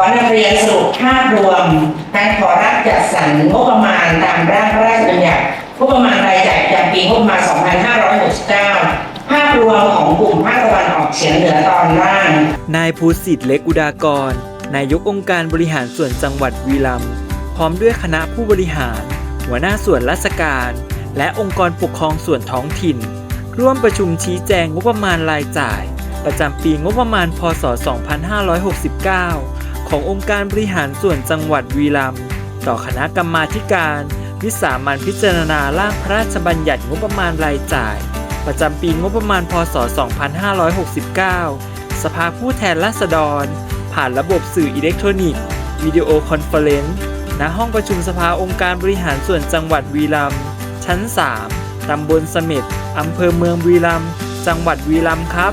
อนำเรียนสรุปภาพรวม การขอรับจัดสรรงบประมาณตามร่างพระราชบัญญัติงบประมาณรายจ่ายประจำปีงบประมาณ 2569 ภาพรวมของกลุ่มภาคตะวันออกเฉียงเหนือตอนล่าง นายภูสิทธิ์เล็กอุดากร นายกองค์การบริหารส่วนจังหวัดวีรัมพร้อมด้วยคณะผู้บริหาร หัวหน้าส่วนราชการ และองค์กรปกครองส่วนท้องถิ่น ร่วมประชุมชี้แจงงบประมาณรายจ่าย ประจำปีงบประมาณ พศ 2569 ขององค์การบริหารส่วนจังหวัดวีรัมย์ต่อคณะกรรมาการ วิสามันพิจารณาร่างพระราชบัญญัติงบประมาณรายจ่าย ประจำปีงบประมาณพศ 2569 สภาผู้แทนราษฎร ผ่านระบบสื่ออิเล็กทรอนิกส์วิดีโอคอนเฟอเรนซ์ณห้องประชุมสภาองค์การบริหารส่วนจังหวัดวีรัมย์ชั้น 3 ตำบลเสม็ดอำเภอเมืองวีรัมย์จังหวัดวีรัมย์ครับ